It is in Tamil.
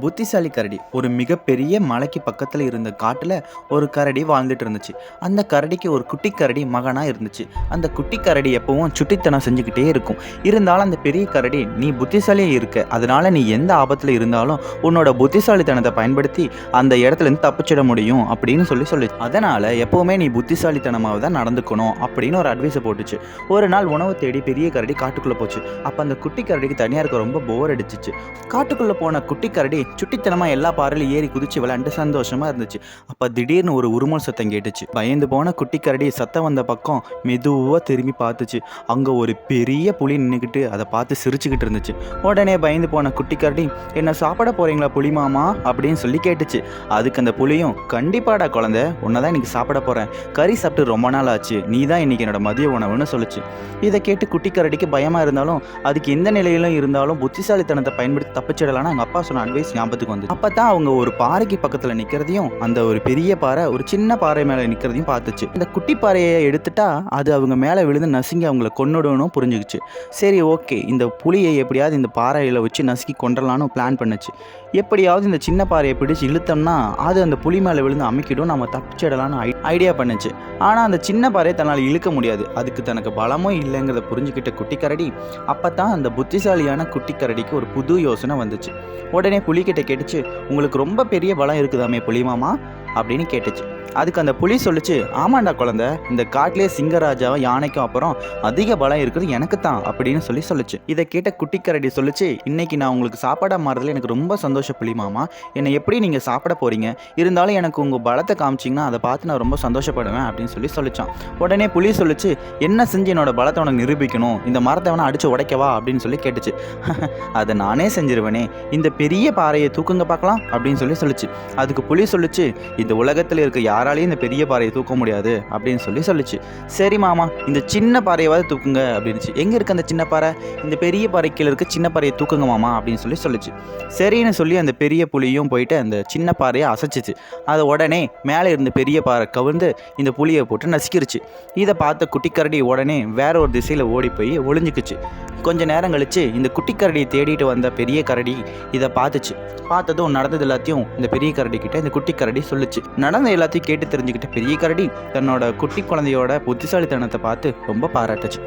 புத்திசாலி கரடி. ஒரு மிகப்பெரிய மலைக்கு பக்கத்தில் இருந்த காட்டில் ஒரு கரடி வாழ்ந்துட்டு இருந்துச்சு. அந்த கரடிக்கு ஒரு குட்டி கரடி மகனாக இருந்துச்சு. அந்த குட்டி கரடி எப்பவும் சுட்டித்தனம் செஞ்சுக்கிட்டே இருக்கும். இருந்தாலும் அந்த பெரிய கரடி நீ புத்திசாலியாக இருக்க. அதனால நீ எந்த ஆபத்தில் இருந்தாலும் உன்னோட புத்திசாலித்தனத்தை பயன்படுத்தி அந்த இடத்துல இருந்து தப்பிச்சிட முடியும் அப்படின்னு சொல்லி சொல்லிச்சு. அதனால் எப்போவுமே நீ புத்திசாலித்தனமாக தான் நடந்துக்கணும் அப்படின்னு ஒரு அட்வைஸை போட்டுச்சு. ஒரு நாள் உணவு தேடி பெரிய கரடி காட்டுக்குள்ளே போச்சு. அப்போ அந்த குட்டி கரடிக்கு தனியாக இருக்க ரொம்ப போர் அடிச்சிச்சு. காட்டுக்குள்ளே போன குட்டி கரடி சுட்டித்தனமாக எல்லா பாறையிலும் ஏறி குதிச்சு விளையாண்டு சந்தோஷமாக இருந்துச்சு. அப்போ திடீர்னு ஒரு உருமல் சத்தம் கேட்டுச்சு. பயந்து போன குட்டி கரடி சத்தம் வந்த பக்கம் மெதுவாக திரும்பி பார்த்துச்சு. அங்கே ஒரு பெரிய புலி நின்றுக்கிட்டு அதை பார்த்து சிரிச்சுக்கிட்டு இருந்துச்சு. உடனே பயந்து போன குட்டி கரடி என்ன சாப்பிட போகிறீங்களா புலி மாமா? அப்படின்னு சொல்லி கேட்டுச்சு. அதுக்கு அந்த புலியும் கண்டிப்பாடா குழந்தை உன்னை தான் இன்னைக்கு சாப்பிட போகிறேன் கறி சாப்பிட்டு ரொம்ப நாள் ஆச்சு. நீ தான் இன்னைக்கு என்னோட மதிய உணவுன்னு சொல்லுச்சு. இதை கேட்டு குட்டி கரடிக்கு பயமாக இருந்தாலும் அதுக்கு எந்த நிலையிலும் இருந்தாலும் புத்திசாலித்தனத்தை பயன்படுத்தி தப்பிச்சிடலான்னு எங்கள் அப்பா சொன்ன அட்வைஸ் ஞாபகத்துக்கு வந்து அப்போ தான் அவங்க ஒரு பாறைக்கு பக்கத்தில் நிற்கிறதையும் அந்த ஒரு பெரிய பாறை ஒரு சின்ன பாறை மேலே நிற்கிறதையும் பார்த்துச்சு. இந்த குட்டி பாறையை எடுத்துட்டா அது அவங்க மேலே விழுந்து நசுங்கி அவங்கள கொண்டுடணும் புரிஞ்சுக்கிச்சு. சரி ஓகே. இந்த புலியை எப்படியாவது இந்த பாறையில் வச்சு நசுக்கி கொண்டுடலான்னு பிளான் பண்ணுச்சு. எப்படியாவது இந்த சின்ன பாறையை பிடிச்சு இழுத்தோம்னா அது அந்த புலி மேலே விழுந்து அமைக்கிடும் நம்ம தப்பிச்சிடலான்னு ஐ ஐடியா பண்ணுச்சு. ஆனால் அந்த சின்ன பாறையை தன்னால் இழுக்க முடியாது. அதுக்கு தனக்கு பலமும் இல்லைங்கிறத புரிஞ்சுக்கிட்ட குட்டி கரடி அப்போ தான் அந்த புத்திசாலியான குட்டி கரடிக்கு ஒரு புது யோசனை வந்துச்சு. உடனே புலிகிட்ட கேட்டுச்சு உங்களுக்கு ரொம்ப பெரிய பலம் இருக்குதாமே புலிமாமா அப்படின்னு கேட்டுச்சு. அதுக்கு அந்த புலி சொல்லிச்சு ஆமாண்டா குழந்தை இந்த காட்டிலே சிங்கராஜாவும் யானைக்கும் அப்புறம் அதிக பலம் இருக்கிறது எனக்கு தான் அப்படின்னு சொல்லி சொல்லுச்சு. இதை கேட்ட குட்டிக்கரடி சொல்லிச்சு இன்னைக்கு நான் உங்களுக்கு சாப்பாடாக மாறதுல எனக்கு ரொம்ப சந்தோஷம் புலிமாமா என்னை எப்படி நீங்கள் சாப்பிட போறீங்க? இருந்தாலும் எனக்கு உங்கள் பலத்தை காமிச்சிங்கன்னா அதை பார்த்து நான் ரொம்ப சந்தோஷப்படுவேன் அப்படின்னு சொல்லி சொல்லிச்சான். உடனே புலி சொல்லிச்சு என்ன செஞ்சு என்னோட பலத்தை உனக்கு நிரூபிக்கணும்? இந்த மரத்தை வேணா அடிச்சு உடைக்கவா? அப்படின்னு சொல்லி கேட்டுச்சு. அதை நானே செஞ்சிருவேனே. இந்த பெரிய பாறையை தூக்குங்க பார்க்கலாம் அப்படின்னு சொல்லி சொல்லுச்சு. அதுக்கு புலி சொல்லுச்சு இந்த உலகத்தில் இருக்க யாராலையும் இந்த பெரிய பாறையை தூக்க முடியாது அப்படின்னு சொல்லி சொல்லுச்சு. சரி மாமா இந்த சின்ன பாறையாவது தூக்குங்க அப்படின்னுச்சு. எங்கே இருக்க அந்த சின்ன பாறை? இந்த பெரிய பாறை கீழே இருக்க சின்ன பாறையை தூக்குங்க மாமா அப்படின்னு சொல்லி சொல்லுச்சு. சரின்னு சொல்லி அந்த பெரிய புலியும் போயிட்டு அந்த சின்ன பாறையை அசைச்சிச்சு. அதை உடனே மேலே இருந்த பெரிய பாறை கவிழ்ந்து இந்த புளியை போட்டு நசுக்கிருச்சு. இதை பார்த்த குட்டிக்கரடி உடனே வேற ஒரு திசையில் ஓடி போய் ஒளிஞ்சுக்குச்சு. கொஞ்ச நேரம் கழிச்சு இந்த குட்டிக்கரடியை தேடிட்டு வந்த பெரிய கரடி இதை பார்த்துச்சு. பார்த்ததும் நடந்தது எல்லாத்தையும் இந்த பெரிய கரடி கிட்ட இந்த குட்டி கரடி சொல்லுச்சு. நடந்த எல்லாத்தையும் கேட்டு தெரிஞ்சுக்கிட்ட பெரிய கரடி தன்னோட குட்டி குழந்தையோட புத்திசாலித்தனத்தை பார்த்து ரொம்ப பாராட்டுச்சு.